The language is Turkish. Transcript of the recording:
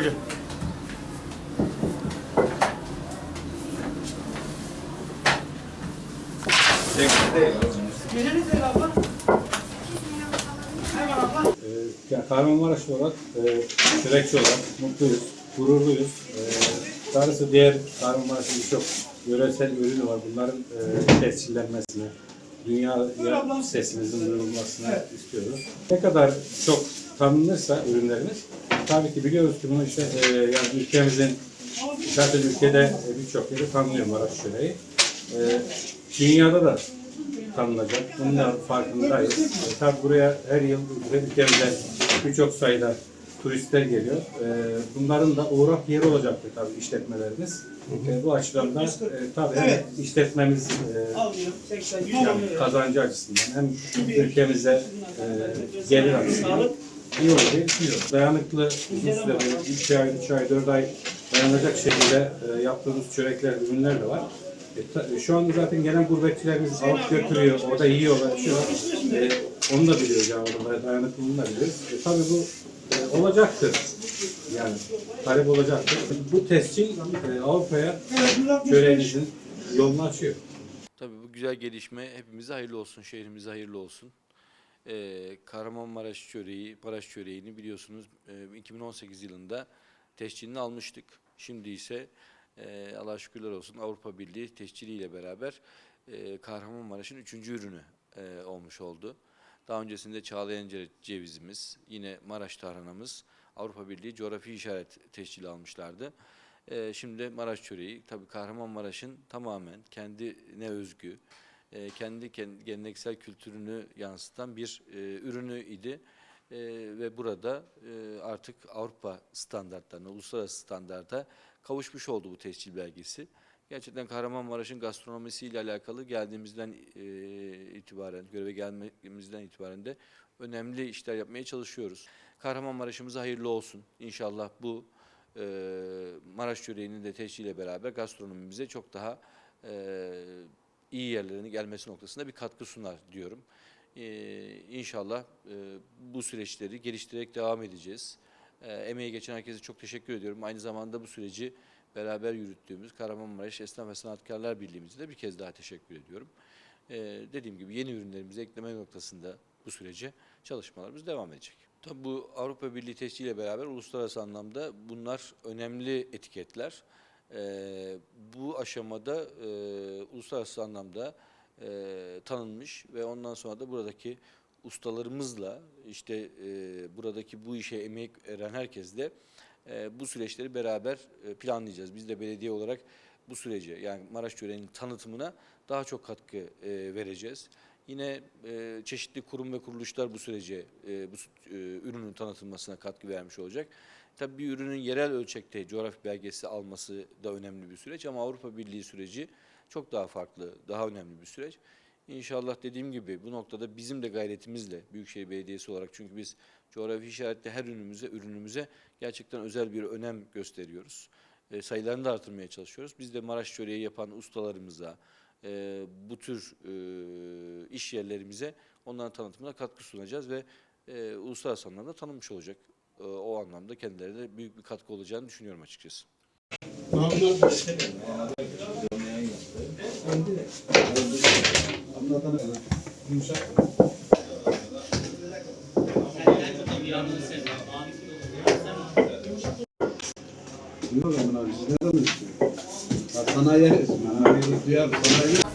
Yürü. Ne ee, dedi abla? Hemen abla. Yani Kahramanmaraş olarak, e, sürekli olarak mutluyuz, gururluyuz. Ee, e, Darısı diğer Kahramanmaraş'ın birçok yöresel ürünü var. Bunların e, tescillenmesini, dünya sesimizin duyulmasını istiyoruz. Ne kadar çok tanınırsa ürünlerimiz, tabii ki biliyoruz ki bunu işte e, yani ülkemizin, zaten ülkede e, birçok yeri tanınıyor Maraş çöreği. E, dünyada da tanınacak. Bunun da farkındayız. E, tabii buraya her yıl ülkemize birçok sayıda turistler geliyor. E, bunların da uğrak yeri olacaktır tabii işletmelerimiz. E, bu açıdan da e, tabii hem işletmemiz e, yani kazancı açısından hem ülkemize e, gelir açısından iyi diye düşünüyorum. Dayanıklı süre böyle 2 ay, 3 ay, 4 ay dayanacak şekilde e, yaptığımız çörekler, ürünler de var. E, ta- şu an zaten gelen gurbetçilerimiz alıp götürüyor, orada yiyorlar, içiyorlar. E, onu da biliyoruz yani, orada dayanıklılığını da biliyoruz. E, tabii bu e, olacaktır. Yani talep olacaktır. Bu tescil e, Avrupa'ya çöreğimizin yolunu açıyor. Tabii bu güzel gelişme hepimize hayırlı olsun, şehrimize hayırlı olsun. Ee, Kahramanmaraş çöreği, Maraş çöreğini biliyorsunuz e, 2018 yılında tescilini almıştık. Şimdi ise e, Allah şükürler olsun Avrupa Birliği tesciliyle beraber e, Kahramanmaraş'ın üçüncü ürünü e, olmuş oldu. Daha öncesinde Çağlayan ce- cevizimiz, yine Maraş tarhanamız Avrupa Birliği coğrafi işaret tescili almışlardı. Ee, şimdi Maraş çöreği tabii Kahramanmaraş'ın tamamen kendine özgü, e, kendi ken- geleneksel kültürünü yansıtan bir e, ürünü idi. E, ve burada e, artık Avrupa standartlarına, uluslararası standarda kavuşmuş oldu bu tescil belgesi. Gerçekten Kahramanmaraş'ın gastronomisiyle alakalı geldiğimizden e, itibaren, göreve gelmemizden itibaren de önemli işler yapmaya çalışıyoruz. Kahramanmaraş'ımıza hayırlı olsun. İnşallah bu e, Maraş çöreğinin de tesciliyle beraber gastronomimize çok daha e, iyi yerlerine gelmesi noktasında bir katkı sunar diyorum. E, inşallah e, bu süreçleri geliştirerek devam edeceğiz. E, emeği geçen herkese çok teşekkür ediyorum. Aynı zamanda bu süreci beraber yürüttüğümüz Kahramanmaraş Esnaf ve Sanatkarlar Birliği'mize de bir kez daha teşekkür ediyorum. E, dediğim gibi yeni ürünlerimizi ekleme noktasında bu sürece çalışmalarımız devam edecek. Tabii bu Avrupa Birliği tesciliyle beraber uluslararası anlamda bunlar önemli etiketler. Ee, bu aşamada e, uluslararası anlamda e, tanınmış ve ondan sonra da buradaki ustalarımızla işte e, buradaki bu işe emek veren herkesle e, bu süreçleri beraber e, planlayacağız. Biz de belediye olarak bu sürece yani Maraş Çöreği'nin tanıtımına daha çok katkı e, vereceğiz. Yine e, çeşitli kurum ve kuruluşlar bu sürece e, bu e, ürünün tanıtılmasına katkı vermiş olacak. Tabii bir ürünün yerel ölçekte coğrafi belgesi alması da önemli bir süreç ama Avrupa Birliği süreci çok daha farklı, daha önemli bir süreç. İnşallah dediğim gibi bu noktada bizim de gayretimizle Büyükşehir Belediyesi olarak çünkü biz coğrafi işaretle her ürünümüze, ürünümüze gerçekten özel bir önem gösteriyoruz. E, sayılarını da artırmaya çalışıyoruz. Biz de Maraş çöreği yapan ustalarımıza, e, bu tür e, iş yerlerimize onların tanıtımına katkı sunacağız ve e, uluslararası anlamda tanınmış olacak. E, o anlamda kendilerine büyük bir katkı olacağını düşünüyorum açıkçası. Aman abi siz ne zaman istiyorsunuz? Sanayi. Sanayi duyar. Sanayi